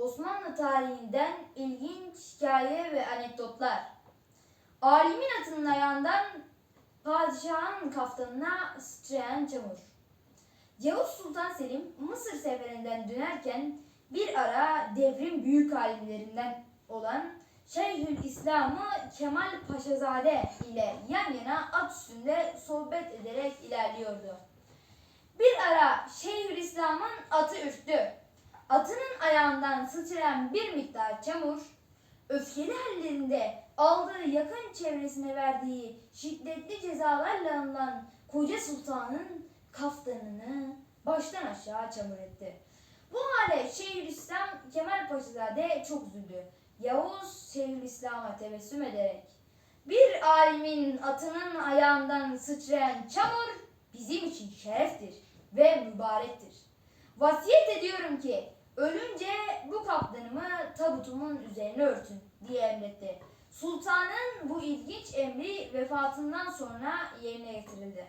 Osmanlı tarihinden ilginç hikaye ve anekdotlar. Alimin atının ayağından padişahın kaftanına sıçrayan çamur. Yavuz Sultan Selim Mısır seferinden dönerken bir ara devrin büyük alimlerinden olan Şeyhül İslam'ı Kemal Paşazade ile yan yana at üstünde sohbet ederek ilerliyordu. Bir ara Şeyhülislam'ın atı ürktü. Ayağından sıçrayan bir miktar çamur, öfkeli hallerinde aldığı yakın çevresine verdiği şiddetli cezalarla anılan koca sultanın kaftanını baştan aşağı çamur etti. Bu hale Şeyhülislam Kemal Paşazade çok üzüldü. Yavuz Şeyhülislam'a tebessüm ederek bir alimin atının ayağından sıçrayan çamur bizim için şereftir ve mübarektir. Vasiyet ediyorum ki ölünce bu kaptanımı tabutumun üzerine örtün diye emretti. Sultanın bu ilginç emri vefatından sonra yerine getirildi.